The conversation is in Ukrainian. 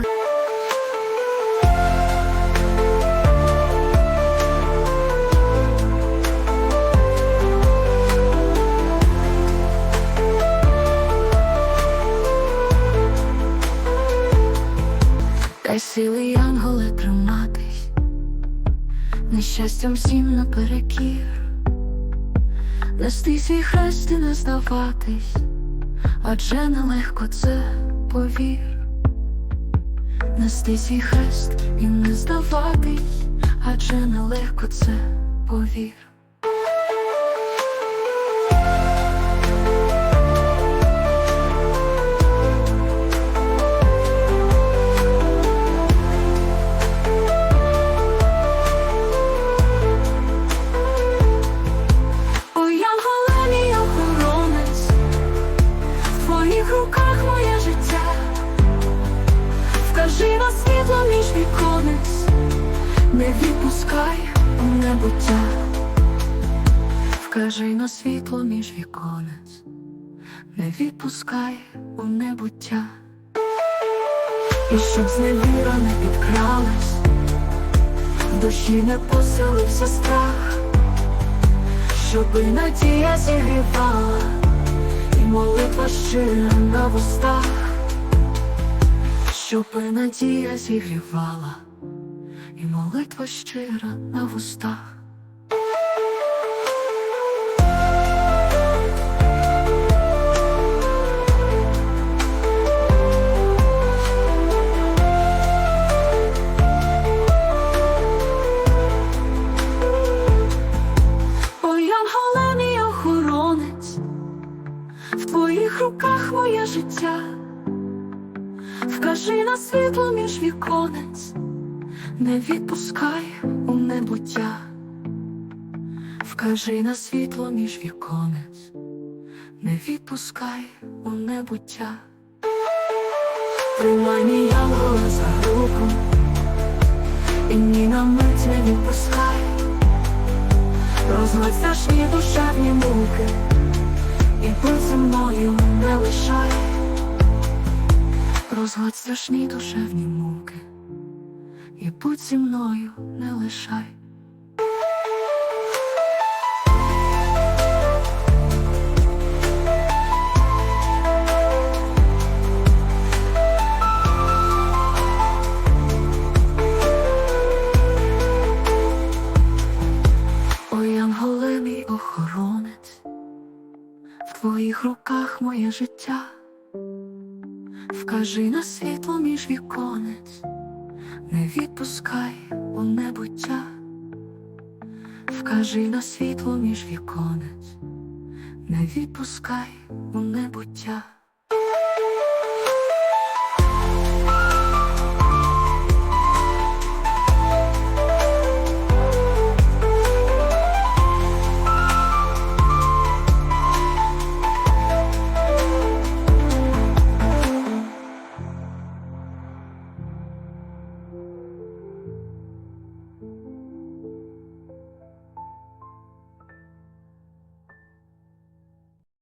легко. Дай сили, янголе, триматись, нещастям всім наперекір, нести свій хрест і не здаватись, адже нелегко це повір, нести хрест і не здаватись, адже нелегко це повір. Не відпускай у небуття, вкажи на світло між віконець, не відпускай у небуття, і щоб зневіра не підкралась, в душі не поселився страх. Щоби надія зігрівала, і молитва щира на вустах, щоби надія зігрівала, і молитва щира на вустах. В твоїх руках моє життя, вкажи на світло між віконець, не відпускай у небуття, вкажи на світло між віконець, не відпускай у небуття, тримай мій янголе за руку, і ні на мить не відпускай. Розгладь страшні душевні муки, і будь зі мною не лишай, розгладь страшні душевні муки, і будь зі мною не лишай. Ой, янголе, мій охоронець, в твоїх руках моє життя, вкажи на світло між віконець, не відпускай у небуття, вкажи на світло між віконець, не відпускай у небуття.